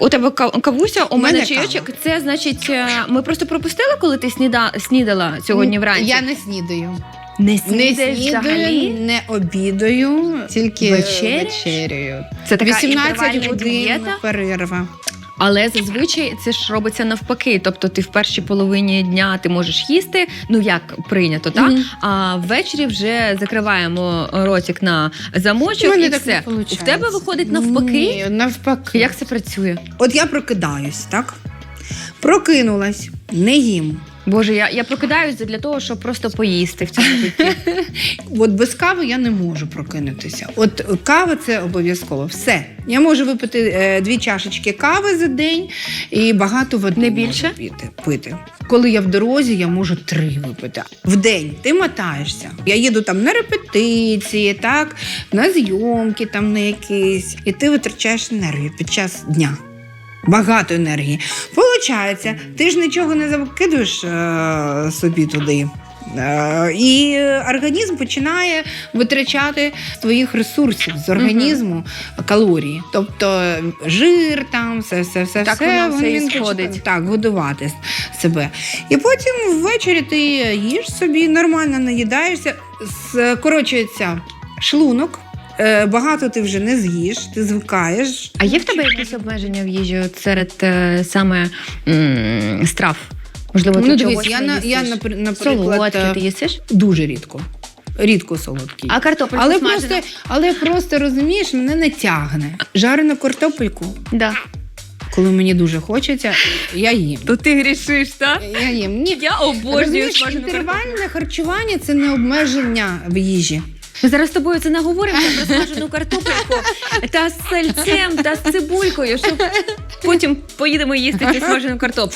У тебе ка- кавуся, у, У мене мене чайочок. кава. Це значить, е, ми просто пропустили, коли ти сніда, снідала сьогодні вранці. Я не снідаю. не Не снідаєш снідаю, взагалі. не обідаю, тільки Вечеряєш? вечеряю. Це така 18 інтервальна годин дієта? перерва. Але зазвичай це ж робиться навпаки. Тобто ти в першій половині дня ти можеш їсти, ну як прийнято, так? Мгм. А ввечері вже закриваємо ротик на замочок і все. В тебе виходить навпаки. Ні, навпаки. Як це працює? От я прокидаюсь, так? Прокинулась, не їм. Боже, я, я прокидаюся для того, щоб просто поїсти в цьому житті. От без кави я не можу прокинутися. От кава це обов'язково. Все. Я можу випити е, дві чашечки кави за день і багато води Не можу більше? пити, пити. Коли я в дорозі, я можу три випити. В день ти мотаєшся. Я їду там на репетиції, так, на зйомки там на якісь, і ти витрачаєш енергію під час дня. Багато енергії. Получається, ти ж нічого не закидуєш е, собі туди. Е, І організм починає витрачати з твоїх ресурсів з організму калорії, тобто жир, там все, все, все, Так все воно все і сходить. починає, так годувати с- себе. І потім ввечері ти їш собі нормально наїдаєшся, скорочується шлунок. Е, Багато ти вже не з'їш, ти звикаєш. А є в тебе якісь обмеження в їжі от серед е, саме м, страв? Можливо, ти ну, чогось дивись, я, не на, їсиш? я напр- наприклад, Солодкі е, ти їсиш? дуже рідко. Рідко солодкий. А картопельку але смажену? просто, але просто розумієш, мене не тягне. Жарену картопельку, Да. коли мені дуже хочеться, я їм. То ти грішиш, так? Я їм. Ні, Я обожнюю Розумієш, смажену картоплю. харчування це не обмеження в їжі. Ми зараз з тобою це наговоримо про смажену картопельку та з сальцем, та з цибулькою, щоб потім поїдемо їсти цю смажену картоплю.